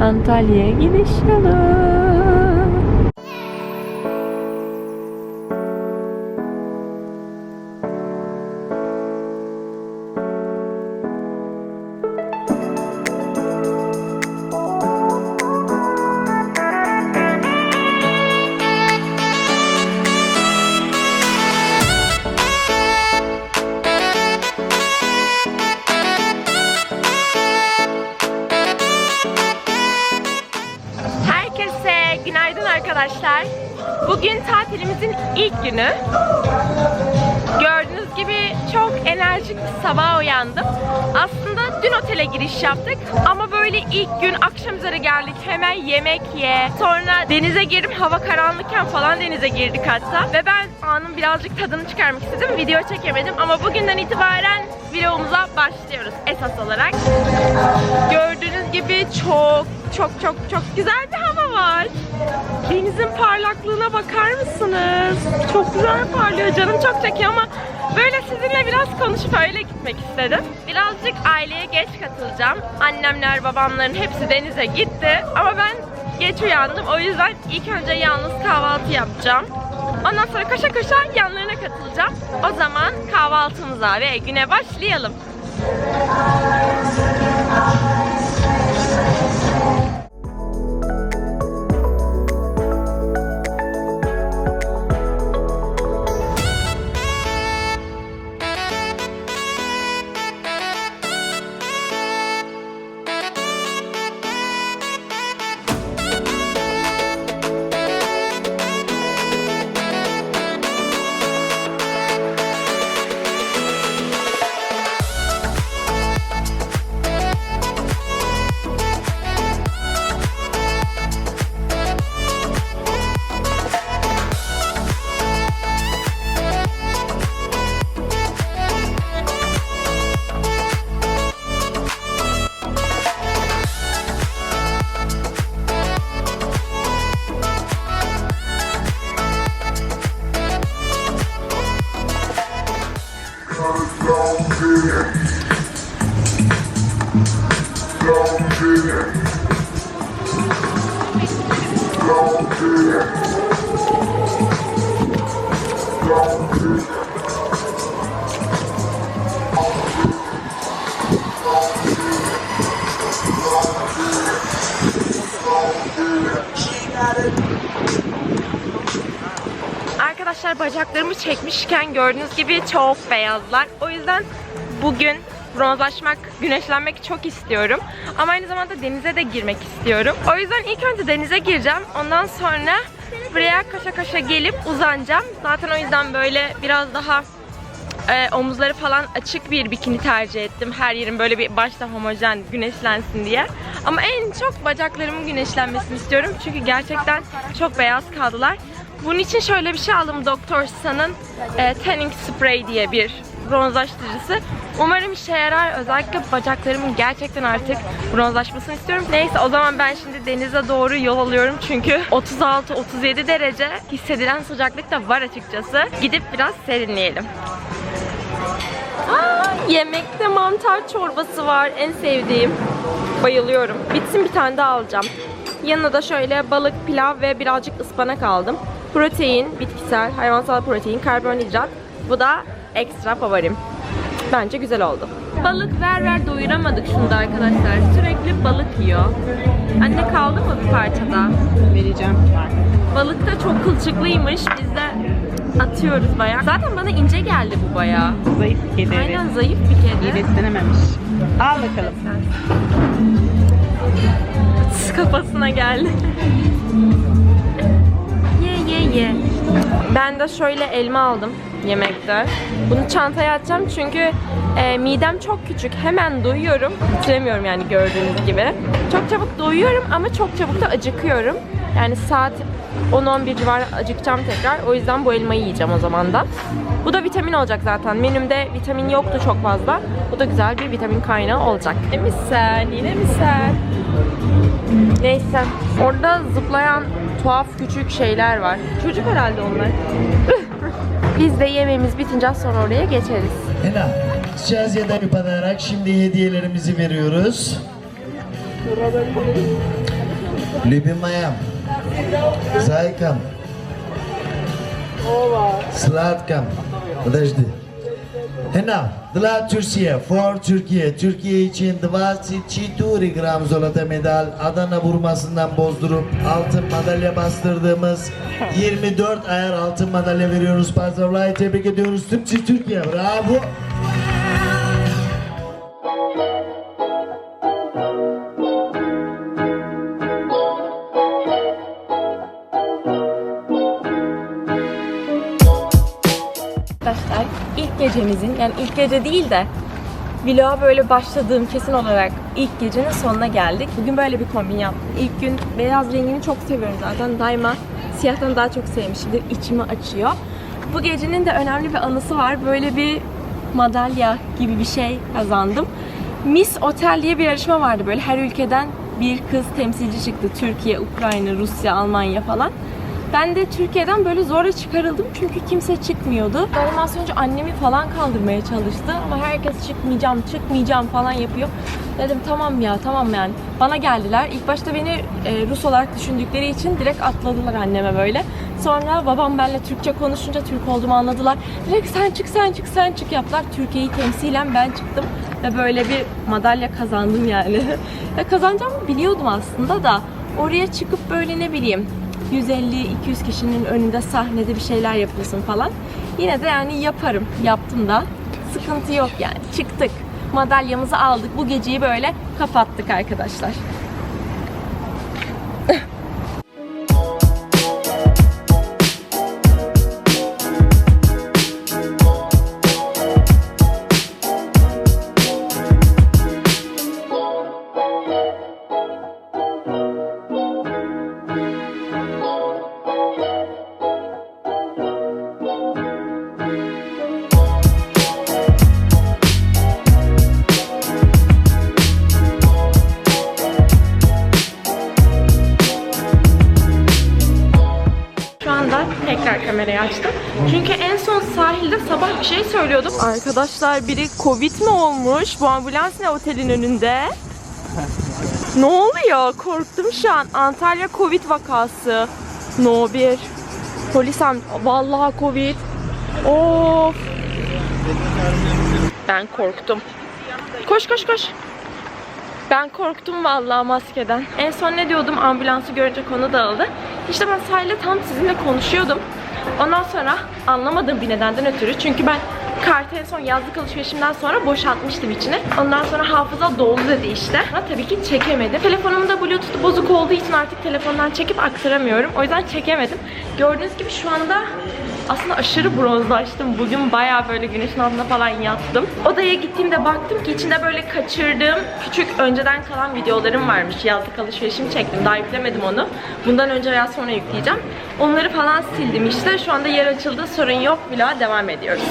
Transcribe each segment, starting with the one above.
Antalya'ya gidiş yolu. Bugün tatilimizin ilk günü. Gördüğünüz gibi çok enerjik bir sabah uyandım. Aslında dün otele giriş yaptık ama böyle ilk gün akşam üzere geldik. Hemen yemek ye. Sonra denize girip hava karanlıkken falan denize girdik hatta. Ve ben anın birazcık tadını çıkarmak istedim. Video çekemedim ama bugünden itibaren vlogumuza başlıyoruz esas olarak. Gördüğünüz gibi çok çok çok çok güzel bir hava var. Denizin parlaklığına bakar mısınız? Çok güzel parlıyor. Canım çok çekiyor ama böyle sizinle biraz konuşup öyle gitmek istedim. Birazcık aileye geç katılacağım. Annemler, babamların hepsi denize gitti. Ama ben geç uyandım. O yüzden ilk önce yalnız kahvaltı yapacağım. Ondan sonra koşa koşa yanlarına katılacağım. O zaman kahvaltımıza ve güne başlayalım. Arkadaşlar bacaklarımı çekmişken gördüğünüz gibi çok beyazlar. O yüzden bugün bronzlaşmak, güneşlenmek çok istiyorum. Ama aynı zamanda denize de girmek istiyorum. O yüzden ilk önce denize gireceğim. Ondan sonra buraya koşa koşa gelip uzanacağım. Zaten o yüzden böyle biraz daha e, omuzları falan açık bir bikini tercih ettim. Her yerim böyle bir başta homojen güneşlensin diye. Ama en çok bacaklarımın güneşlenmesini istiyorum. Çünkü gerçekten çok beyaz kaldılar. Bunun için şöyle bir şey aldım. Dr. San'ın e, Tanning Spray diye bir bronzlaştırıcısı. Umarım işe yarar. Özellikle bacaklarımın gerçekten artık bronzlaşmasını istiyorum. Neyse o zaman ben şimdi denize doğru yol alıyorum. Çünkü 36-37 derece hissedilen sıcaklık da var açıkçası. Gidip biraz serinleyelim. Aa, yemekte mantar çorbası var. En sevdiğim. Bayılıyorum. Bitsin bir tane daha alacağım. Yanına da şöyle balık, pilav ve birazcık ıspanak aldım. Protein, bitkisel, hayvansal protein, karbonhidrat. Bu da ekstra favorim. Bence güzel oldu. Balık ver ver doyuramadık şunu da arkadaşlar. Sürekli balık yiyor. Anne kaldı mı bir parçada? Vereceğim. Balık da çok kılçıklıymış. Biz de atıyoruz bayağı. Zaten bana ince geldi bu bayağı. Zayıf kedi. Aynen zayıf bir kedi. İyi beslenememiş. Al bakalım. Kafasına geldi. ye ye ye. Ben de şöyle elma aldım yemekte. Bunu çantaya atacağım çünkü e, midem çok küçük. Hemen doyuyorum. Bitiremiyorum yani gördüğünüz gibi. Çok çabuk doyuyorum ama çok çabuk da acıkıyorum. Yani saat 10-11 civarı acıkacağım tekrar. O yüzden bu elmayı yiyeceğim o zaman da. Bu da vitamin olacak zaten. Menümde vitamin yoktu çok fazla. Bu da güzel bir vitamin kaynağı olacak. Yine mi sen? Yine mi sen? Neyse. Orada zıplayan tuhaf küçük şeyler var. Çocuk herhalde onlar. Biz de yemeğimiz bitince az sonra oraya geçeriz. Ena, kızcağız ya da yapanarak şimdi hediyelerimizi veriyoruz. Любимая, зайкам, сладкам, подожди. Hena, dla Türkiye, for Türkiye, Türkiye için 24 gram zolata medal, Adana vurmasından bozdurup altın madalya bastırdığımız 24 ayar altın madalya veriyoruz. Pazarlayı tebrik ediyoruz. Türkçe Türkiye, bravo. Gecemizin yani ilk gece değil de vloga böyle başladığım kesin olarak ilk gecenin sonuna geldik. Bugün böyle bir kombin yaptım. İlk gün beyaz rengini çok seviyorum zaten. Daima siyahtan daha çok sevmişimdir. İçimi açıyor. Bu gecenin de önemli bir anısı var. Böyle bir madalya gibi bir şey kazandım. Miss Otel diye bir yarışma vardı böyle. Her ülkeden bir kız temsilci çıktı. Türkiye, Ukrayna, Rusya, Almanya falan. Ben de Türkiye'den böyle zorla çıkarıldım çünkü kimse çıkmıyordu. Animasyon önce annemi falan kaldırmaya çalıştı ama herkes çıkmayacağım, çıkmayacağım falan yapıyor. Dedim tamam ya tamam yani. Bana geldiler. İlk başta beni e, Rus olarak düşündükleri için direkt atladılar anneme böyle. Sonra babam benimle Türkçe konuşunca Türk olduğumu anladılar. Direkt sen çık sen çık sen çık yaptılar. Türkiye'yi temsilen ben çıktım ve böyle bir madalya kazandım yani. ya kazanacağımı biliyordum aslında da oraya çıkıp böyle ne bileyim 150-200 kişinin önünde sahnede bir şeyler yapıyorsun falan. Yine de yani yaparım. Yaptım da. Sıkıntı yok yani. Çıktık. Madalyamızı aldık. Bu geceyi böyle kapattık arkadaşlar. Kamerayı açtım. Çünkü en son sahilde sabah bir şey söylüyordum. Arkadaşlar biri Covid mi olmuş? Bu ambulans ne otelin önünde? ne oluyor? Korktum şu an. Antalya Covid vakası. No 1. Polis am... Vallahi Covid. Of. Ben korktum. Koş koş koş. Ben korktum vallahi maskeden. En son ne diyordum ambulansı görünce konu dağıldı. İşte ben sahilde tam sizinle konuşuyordum. Ondan sonra anlamadığım bir nedenden ötürü çünkü ben kartı en son yazlık alışverişimden sonra boşaltmıştım içine. Ondan sonra hafıza doldu dedi işte. Ama tabii ki çekemedim. Telefonumun da bluetooth bozuk olduğu için artık telefondan çekip aktaramıyorum. O yüzden çekemedim. Gördüğünüz gibi şu anda aslında aşırı bronzlaştım. Bugün bayağı böyle güneşin altında falan yattım. Odaya gittiğimde baktım ki içinde böyle kaçırdığım küçük önceden kalan videolarım varmış. Yazlık alışverişimi çektim. Daha yüklemedim onu. Bundan önce veya sonra yükleyeceğim. Onları falan sildim işte. Şu anda yer açıldı. Sorun yok. Vloga devam ediyoruz.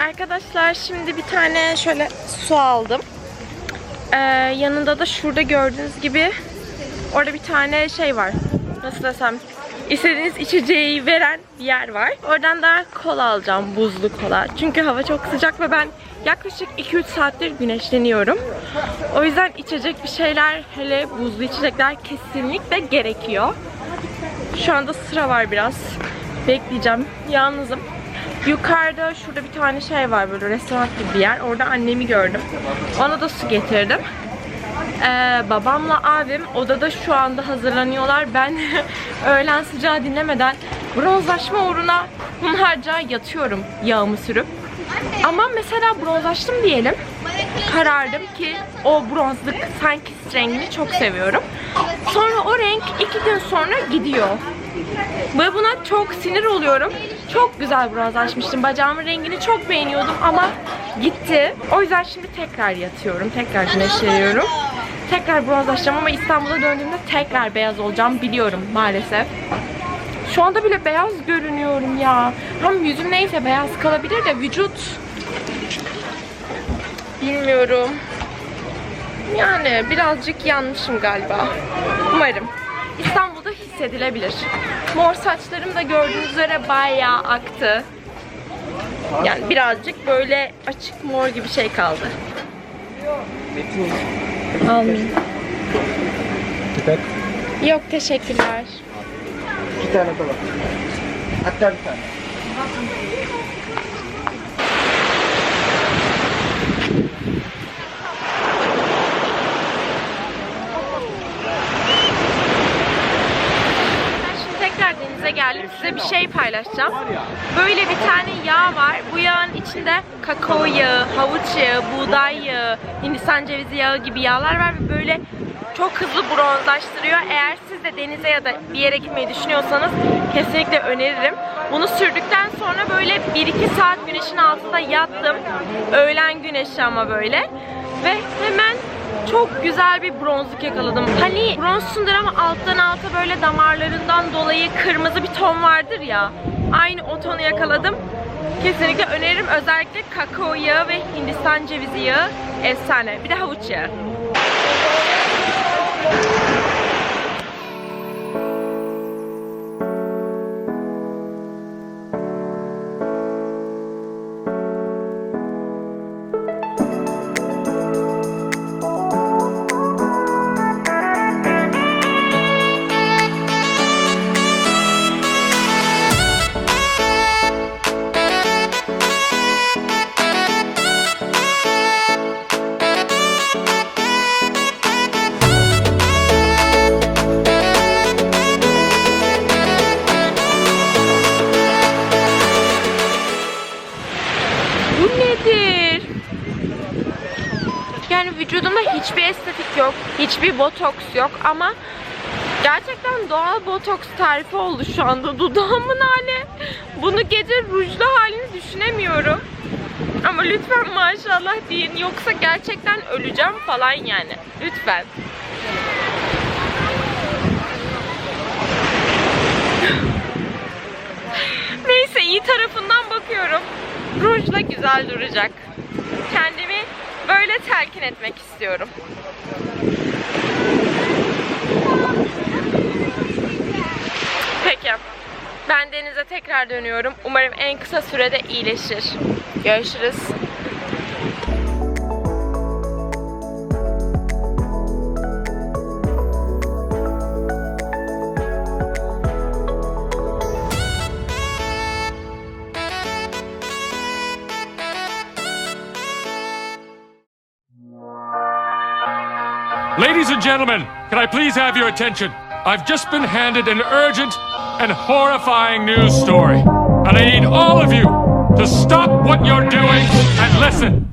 Arkadaşlar şimdi bir tane şöyle su aldım. Ee, yanında da şurada gördüğünüz gibi orada bir tane şey var. Nasıl desem istediğiniz içeceği veren bir yer var. Oradan da kola alacağım. Buzlu kola. Çünkü hava çok sıcak ve ben yaklaşık 2-3 saattir güneşleniyorum. O yüzden içecek bir şeyler hele buzlu içecekler kesinlikle gerekiyor. Şu anda sıra var biraz. Bekleyeceğim. Yalnızım. Yukarıda şurada bir tane şey var böyle restoran gibi bir yer. Orada annemi gördüm. Ona da su getirdim. Ee, babamla abim odada şu anda hazırlanıyorlar. Ben öğlen sıcağı dinlemeden bronzlaşma uğruna hunharca yatıyorum yağımı sürüp. Ama mesela bronzlaştım diyelim. karardım ki o bronzlık sanki rengini çok seviyorum. Sonra o renk iki gün sonra gidiyor. Ve buna çok sinir oluyorum. Çok güzel bronzlaşmıştım. Bacağımın rengini çok beğeniyordum ama gitti. O yüzden şimdi tekrar yatıyorum. Tekrar güneşleniyorum. Tekrar bronzlaşacağım ama İstanbul'a döndüğümde tekrar beyaz olacağım biliyorum maalesef. Şu anda bile beyaz görünüyorum ya. Hem yüzüm neyse beyaz kalabilir de vücut bilmiyorum. Yani birazcık yanmışım galiba. Umarım. İstanbul'da hissedilebilir. Mor saçlarım da gördüğünüz üzere bayağı aktı. Yani birazcık böyle açık mor gibi şey kaldı. Almayayım. Yok teşekkürler. İki tane kola. Hatta bir tane. Ben şimdi tekrar Size bir şey paylaşacağım. Böyle bir tane yağ var. Bu yağın içinde kakao yağı, havuç yağı, buğday yağı, hindistan cevizi yağı gibi yağlar var ve böyle çok hızlı bronzlaştırıyor. Eğer siz de denize ya da bir yere gitmeyi düşünüyorsanız kesinlikle öneririm. Bunu sürdükten sonra böyle 1-2 saat güneşin altında yattım. Öğlen güneşi ama böyle. Ve hemen çok güzel bir bronzluk yakaladım. Hani bronzsundur ama alttan alta böyle damarlarından dolayı kırmızı bir ton vardır ya. Aynı o tonu yakaladım. Kesinlikle öneririm. Özellikle kakao yağı ve hindistan cevizi yağı efsane. Bir de havuç yağı. Yani vücudumda hiçbir estetik yok, hiçbir botoks yok ama gerçekten doğal botoks tarifi oldu şu anda dudağımın hali. Bunu gece rujlu halini düşünemiyorum. Ama lütfen maşallah deyin yoksa gerçekten öleceğim falan yani. Lütfen. Neyse iyi tarafından bakıyorum. Rujla güzel duracak. Kendimi böyle telkin etmek istiyorum. Peki. Ben denize tekrar dönüyorum. Umarım en kısa sürede iyileşir. Görüşürüz. Ladies and gentlemen, can I please have your attention? I've just been handed an urgent and horrifying news story. And I need all of you to stop what you're doing and listen.